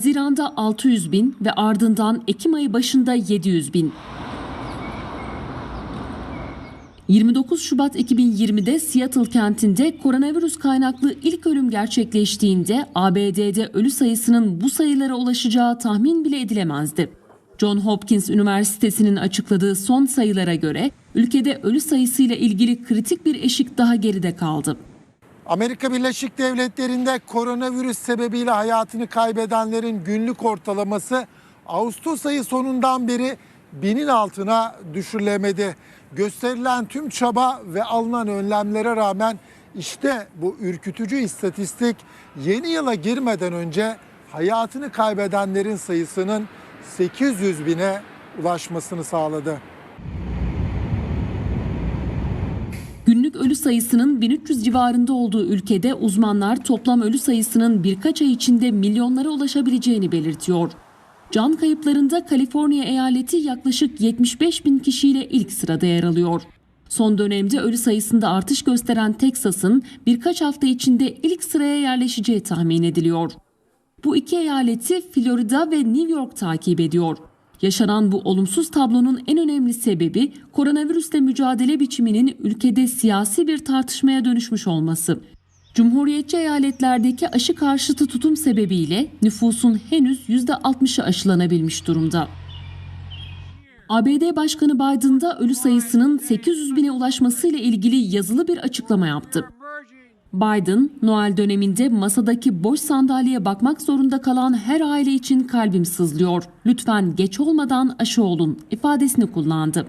Haziran'da 600 bin ve ardından Ekim ayı başında 700 bin. 29 Şubat 2020'de Seattle kentinde koronavirüs kaynaklı ilk ölüm gerçekleştiğinde ABD'de ölü sayısının bu sayılara ulaşacağı tahmin bile edilemezdi. John Hopkins Üniversitesi'nin açıkladığı son sayılara göre ülkede ölü sayısıyla ilgili kritik bir eşik daha geride kaldı. Amerika Birleşik Devletleri'nde koronavirüs sebebiyle hayatını kaybedenlerin günlük ortalaması Ağustos ayı sonundan beri binin altına düşürülemedi. Gösterilen tüm çaba ve alınan önlemlere rağmen işte bu ürkütücü istatistik yeni yıla girmeden önce hayatını kaybedenlerin sayısının 800 bine ulaşmasını sağladı. Günlük ölü sayısının 1300 civarında olduğu ülkede uzmanlar toplam ölü sayısının birkaç ay içinde milyonlara ulaşabileceğini belirtiyor. Can kayıplarında Kaliforniya eyaleti yaklaşık 75 bin kişiyle ilk sırada yer alıyor. Son dönemde ölü sayısında artış gösteren Teksas'ın birkaç hafta içinde ilk sıraya yerleşeceği tahmin ediliyor. Bu iki eyaleti Florida ve New York takip ediyor. Yaşanan bu olumsuz tablonun en önemli sebebi koronavirüsle mücadele biçiminin ülkede siyasi bir tartışmaya dönüşmüş olması. Cumhuriyetçi eyaletlerdeki aşı karşıtı tutum sebebiyle nüfusun henüz %60'ı aşılanabilmiş durumda. ABD Başkanı Biden da ölü sayısının 800 bine ulaşmasıyla ilgili yazılı bir açıklama yaptı. Biden, Noel döneminde masadaki boş sandalyeye bakmak zorunda kalan her aile için kalbim sızlıyor. Lütfen geç olmadan aşı olun ifadesini kullandı.